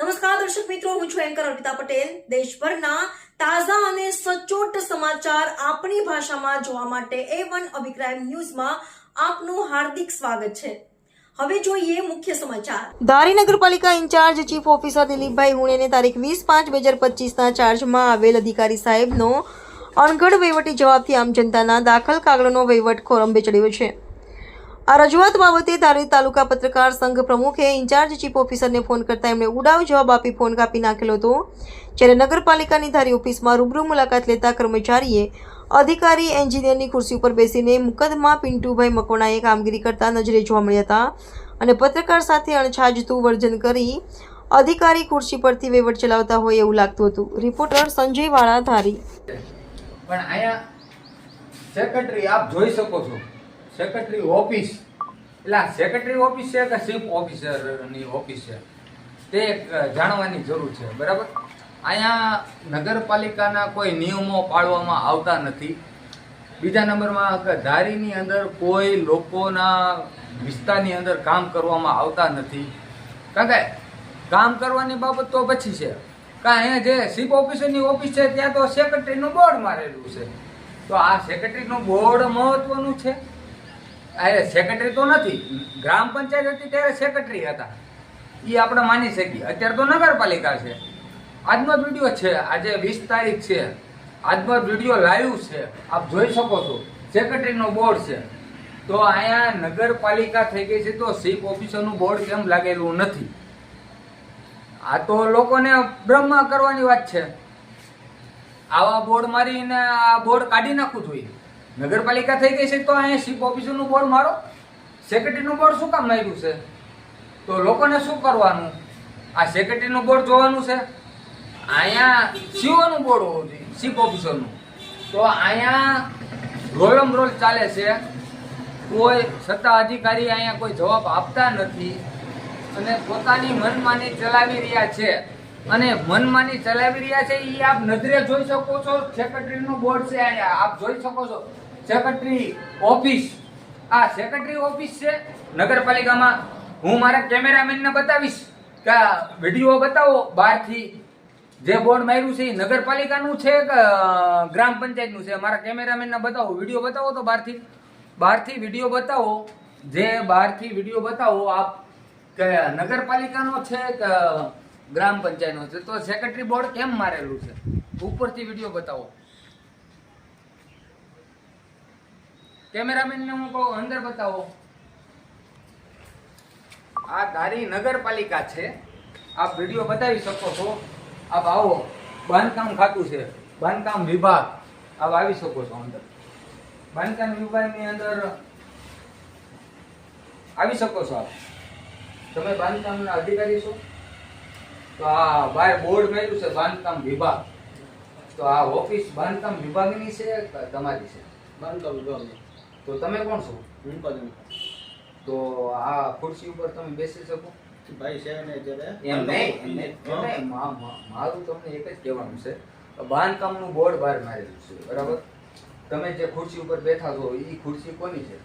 નમસ્કાર, દર્શક મિત્રો, હું છું એન્કર અર્પિતા પટેલ. દેશભરના તાજા અને સચોટ સમાચાર આપણી ભાષામાં જોવા માટે એ વન અભિપ્રાય ન્યૂઝમાં આપનું હાર્દિક સ્વાગત છે. હવે જોઈએ મુખ્ય સમાચાર. ધારી નગરપાલિકા ઇન્ચાર્જ ચીફ ઓફિસર દિલીપભાઈ હુણેને તારીખ વીસ પાંચ બે હજાર પચીસના ચાર્જમાં આવેલ અધિકારી સાહેબનો અણઘડ વહીવટી જવાબથી આમ જનતાના દાખલ કાગળનો વહીવટ ખોરંબે ચડ્યો છે. આ રજૂઆત બાબતે ધારી તાલુકા પત્રકાર સંઘ પ્રમુખે ઇન્ચાર્જ ચીફ ઓફિસરને ફોન કરતા એમણે ઉડાવ જવાબ આપી ફોન કાપી નાખેલો હતો. જ્યારે નગરપાલિકાની ધારી ઓફિસમાં રૂબરૂ મુલાકાત લેતા કર્મચારીએ અધિકારી, એન્જિનિયરની ખુરશી ઉપર બેસીને મુકદમા પિન્ટુભાઈ મકોણાએ કામગીરી કરતા નજરે જોવા મળ્યા હતા અને પત્રકાર સાથે અણછાજતું વર્જન કરી અધિકારી ખુરશી પરથી વહીવટ ચલાવતા હોય એવું લાગતું હતું. રિપોર્ટર સંજય વાળા ધારી. પણ સેક્રેટરી આપ જોઈ શકો છો. સેક્રેટરી ઓફિસ એટલે આ સેક્રેટરી ઓફિસ છે કે ચીફ ઓફિસરની ઓફિસ છે? તે જાણવાની જરૂર છે, બરાબર? અહીંયા નગરપાલિકાના કોઈ નિયમો પાળવામાં આવતા નથી. બીજા નંબરમાં કે ધારીની અંદર કોઈ લોકોના વિસ્તારની અંદર કામ કરવામાં આવતા નથી. કારણ કે કામ કરવાની બાબત તો પછી છે. કારણ અહીંયા જે ચીફ ઓફિસરની ઓફિસ છે, ત્યાં તો સેક્રેટરીનું બોર્ડ મારેલું છે. તો આ સેક્રેટરીનું બોર્ડ મહત્વનું છે? અરે સેક્રેટરી તો નથી. ગ્રામ પંચાયત હતી ત્યારે સેક્રેટરી હતા. એ આપણે માની શકીએ. અત્યારે તો નગરપાલિકા છે. આજનો વીડિયો છે. આજે વીસ તારીખ છે. આજનો વીડિયો લાઈવ છે. આપ જોઈ શકો છો. સેક્રેટરીનો બોર્ડ છે. તો અહીંયા નગરપાલિકા થઈ ગઈ છે તો ચીફ ઓફિસરનું બોર્ડ કેમ લાગેલું નથી? આ તો લોકોને બ્રહ્મા કરવાની વાત છે. આવા બોર્ડ મારીને આ બોર્ડ કાઢી નાખવું જોઈએ. નગરપાલિકા થઈ ગઈ છે તો અહીંયા ચીફ ઓફિસરનું બોર્ડ મારો. સેક્રેટરીનું બોર્ડ શું કામ માર્યું છે? તો લોકોને શું કરવાનું? આ સેક્રેટરીનું બોર્ડ જોવાનું છે. અહીંયા સીઓનું બોર્ડ હોવું જોઈએ ચીફ ઓફિસરનું. તો અહીંયા રોલમ રોલ ચાલે છે. કોઈ સત્તા અધિકારી અહીંયા કોઈ જવાબ આપતા નથી અને પોતાની મનમાની ચલાવી રહ્યા છે. અને મનમાની ચલાવી રહ્યા છે એ આપ નજરે જોઈ શકો છો સેક્રેટરીનું બોર્ડ છે, અહીંયા આપ જોઈ શકો છો. સેક્રેટરી ઓફિસ આ સેક્રેટરી ઓફિસ છે. નગરપાલિકામાં હું મારા કેમેરામેનને બતાવીશ કે વીડિયો બતાવો. બહારથી જે બોર્ડ માર્યું છે એ નગરપાલિકાનું છે કે ગ્રામ પંચાયતનું છે? મારા કેમેરામેનને બતાવો. વીડિયો બતાવો તો બહારથી. બહારથી વીડિયો બતાવો. જે બહારથી વીડિયો બતાવો, આપ કે નગરપાલિકાનો છે કે ગ્રામ પંચાયતનો છે. તો સેક્રેટરી બોર્ડ કેમ મારેલું છે? ઉપરથી વીડિયો બતાવો. કેમેરામેનને હું કહું, અંદર બતાવો. આ ધારી નગરપાલિકા છે. આપ વીડિયો બતાવી શકો છો. આપ આવો. બાંધકામ ખાતું છે. બાંધકામ વિભાગ. આપ આવી શકો છો અંદર. બાંધકામ વિભાગની અંદર આવી શકો છો આપ. તમે બાંધકામના અધિકારી છો? તો આ ભાઈ બોર્ડ મેળ્યું છે બાંધકામ વિભાગ. તો આ ઓફિસ બાંધકામ વિભાગની છે તમારી છે? બાંધકામ વિભાગની. તો તમે કોણ છો? હું પણ તો આ ખુરશી ઉપર તમે બેસી શકો. ભાઈ છે ને જ્યારે એમ મારું તમને એક જ કહેવાનું છે. બાંધકામનું બોર્ડ બહાર મારેલું છે બરાબર? તમે જે ખુરશી ઉપર બેઠા છો એ ખુરશી કોની છે?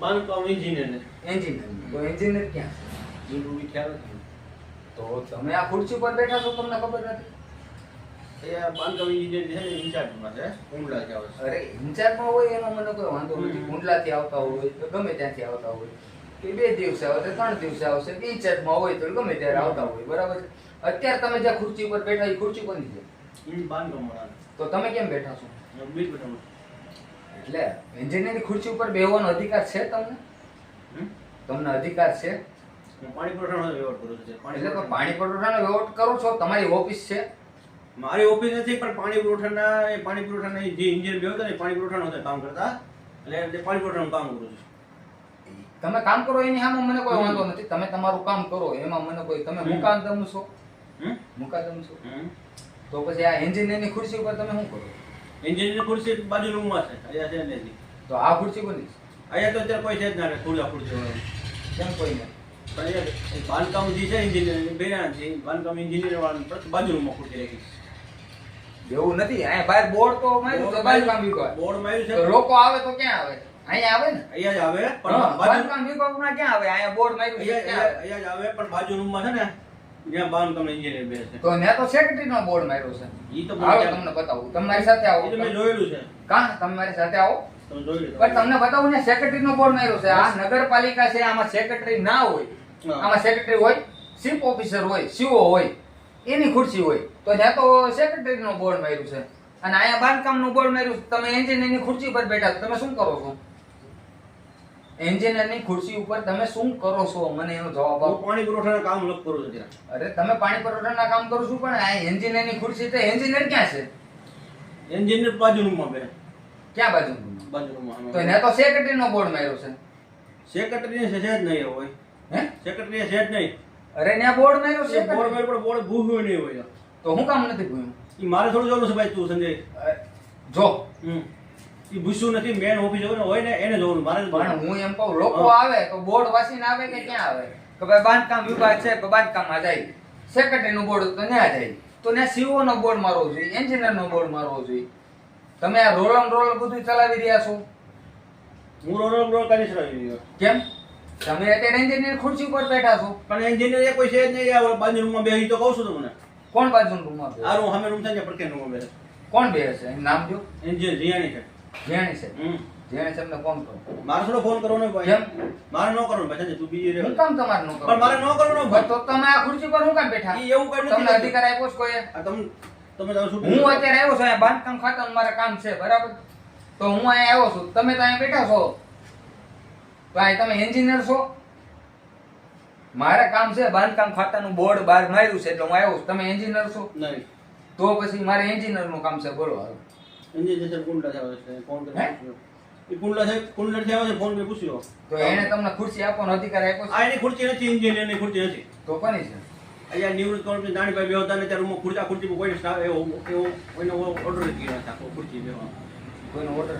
બાંધકામ એન્જિનિયર એન્જિનિયર તો એન્જિનિયર ક્યાં છે? એ ખ્યાલ નથી. તો તમે આ ખુરશી પર બેઠા છો તમને ખબર નથી? એ આ બાંધકામ ઇન્જિનિયર છે ઇન્ચાર્જમાં છે કુંડલા આવે છે અરે ઇન્ચાર્જમાં હોય એનો મને કોઈ વાંધો નથી. કુંડલાથી આવતા હોય તો ગમે ત્યાંથી આવતા હોય. કે બે દિવસે આવશે ત્રણ દિવસે આવશે ઇન્ચાર્જમાં હોય તો ગમે ત્યારે આવતા હોય બરાબર છે? અત્યારે તમે જે ખુરશી ઉપર બેઠા એ ખુરશી કોની છે? તો તમે કેમ બેઠા છો? એટલે એન્જિનિયરની ખુરશી ઉપર બેહવાનો અધિકાર છે તમને? તમને અધિકાર છે? પાણી પુરવઠાનો વ્યવહાર કરું છું પાણી એટલે પાણી પુરવઠાનો વ્યવહાર કરો છો તમારી ઓફિસ છે? મારી ઓફિસ નથી પણ પાણી પુરવઠાના એ પાણી પુરવઠાના જે ઇન્જિનિયર બે હતા ને પાણી પુરવઠાનો હતા કામ કરતા. એટલે તે પાણી પુરવઠાનું કામ કરું છું. તમે કામ કરો એની સામે મને કોઈ વાંધો નથી તમે તમારું કામ કરો એમાં મને કોઈ તમે. મુકાદમ છો? મુકાદમ છો. તો પછી આ એન્જિનિયરની ખુરશી ઉપર તમે શું કરો? એન્જિનિયરની ખુરશી બાજુ રૂમમાં છે અહીંયા છે નથી તો આ ખુરશી કોની છે? અહીંયા તો અત્યારે કોઈ છે જ ના ખુરશી ખુરશી કેમ કોઈ નહીં? પણ બાંધકામ જે છે છે બાંધકામ એન્જિનિયર વાળા બાજુમાં ખુરશી રાખી એવું નથી અહીંયા બહાર બોર્ડ તો માર્યું છે બાંધકામ વિભાગ. બોર્ડ માર્યું છે. લોકો આવે તો ક્યાં આવે? અહીંયા આવે ને? અહીંયા જ આવે પણ બાંધકામ વિભાગમાં ક્યાં આવે? અહીંયા બોર્ડ માર્યું છે અહીંયા જ આવે પણ બાજુ રૂમમાં છે ને જ્યાં બાંધકામ એન્જિનિયર બેસે. તો ત્યાં તો સેક્રેટરી નો બોર્ડ માર્યો છે. ઈ તો તમને બતાવું. તમારી સાથે આવો. તમે મેં જોયેલું છે. કાં? તમારી સાથે આવો. પણ તમને બતાવું ને સેક્રેટરી નો બોર્ડ માર્યો છે. આ નગરપાલિકા છે આમાં સેક્રેટરી ના હોય. આમાં સેક્રેટરી હોય ચીફ ઓફિસર હોય સીઓ હોય એની ખુરશી હોય. તો ત્યાં તો સેક્રેટરી નો બોર્ડ માર્યું છે. અને અહીંયા બાંધકામનું બોર્ડ માર્યું તમે એન્જિનિયરની ખુરશી પર બેઠા તમે શું કરો છો? એન્જિનિયરની ખુરશી ઉપર તમે શું કરો છો? મને એનો જવાબ આપો. પાણી પુરવઠાના કામ લગ કરું છું અરે તમે પાણી પુરવઠાના કામ કરો છો પણ આ એન્જિનિયરની ખુરશી તો એન્જિનિયર ક્યાં છે? એન્જિનિયર બાજુ રૂમમાં બે ક્યાં બાજુ બાજુ રૂમમાં તો એને તો સેક્રેટરી નો બોર્ડ માર્યો છે. સેક્રેટરી છે જ નહીં હોય હે? સેક્રેટરી છે જ નહીં. અરે ત્યાં બોર્ડ માર્યો એ બોર્ડ છે મેં પણ બોર્ડ ભૂખ્યું નહીં હોય. તો હું કામ નથી ભૂયું ઈ મારે થોડું જોવાનું છે ભાઈ તું સંજય. જો. ઈ ભૂસ્યું નથી મેન ઓફિસ હોય ને એને જોવાનું મારે પણ હું એમ કહું લોકો આવે તો બોર્ડ વાસીને આવે કે ક્યાં આવે? કે ભાઈ બાંધકામ વિભાગ છે તો બાંધકામમાં જાય. સેક્રેટરી નું બોર્ડ તો ન્યા જાય. તો ત્યાં સીઓ નો બોર્ડ મારવો જોઈએ એન્જિનિયર નો બોર્ડ મારવો જોઈએ. તમે આ રોલ રોલ બધું ચલાવી રહ્યા છો? હું રોડ રોલ કરી શકાય કેમ? તમે અત્યારે એન્જિનિયર ખુરશી ઉપર બેઠા છો. પણ એન્જિનિયર એ કોઈ છે જ નહીં આ બાજુ રૂમમાં બેહી તો કહું છું તમને. કોણ બાજુ રૂમમાં આ? રૂમ સામે રૂમ છે ને પડકે રૂમમાં બેસે. કોણ બેસે? છે નામ જો એન્જિનિયર જીયાણી છે. જેણી છે. જેણી છે એમને ફોન કરો મારે થોડો ફોન કરવાનો ભાઈ. કેમ? મારે ન કરવાનો ભાઈ તું બીજી રે કામ તમારે નું પણ મારે ન કરવાનો ભાઈ. તો તમે આ ખુરશી પર હું કામ બેઠા? એવું કઈ તમને અધિકાર આપ્યો છે કોઈ આ તમે તમે શું હું અત્યારે આવ્યો છું અહીંયા બાંધકામ ખાતાનું મારે કામ છે બરાબર? તો હું અહીંયા આવ્યો છું. તમે તો અહીંયા બેઠા છો. તો અહીં તમે એન્જિનિયર છો? મારે કામ છે બાંધકામ ખાતાનું બોર્ડ બહાર માર્યું છે એટલે હું આવ્યો છું. તમે એન્જિનિયર છો? નહીં. તો પછી મારે એન્જિનિયરનું કામ છે બોલો હાલ. એન્જિનિયર છે કુંડલા છે ફોન કરી એ કુંડલા છે કુંડલા આવે છે ફોન કરી પૂછ્યો. તો એને તમને ખુરશી આપવાનો અધિકાર આપ્યો છે? આ એની ખુરશી નથી એન્જિનિયરની ખુરશી નથી. તો કોની છે? અહીંયા નિવૃત્ત કંપની નાનીભાઈ બે હતા ને ત્યારે આ ખુરશી પર કોઈ એવો એવો કોઈનો ઓર્ડર નથી કર્યો. હતા ખુરચી બેવા કોઈનો ઓર્ડર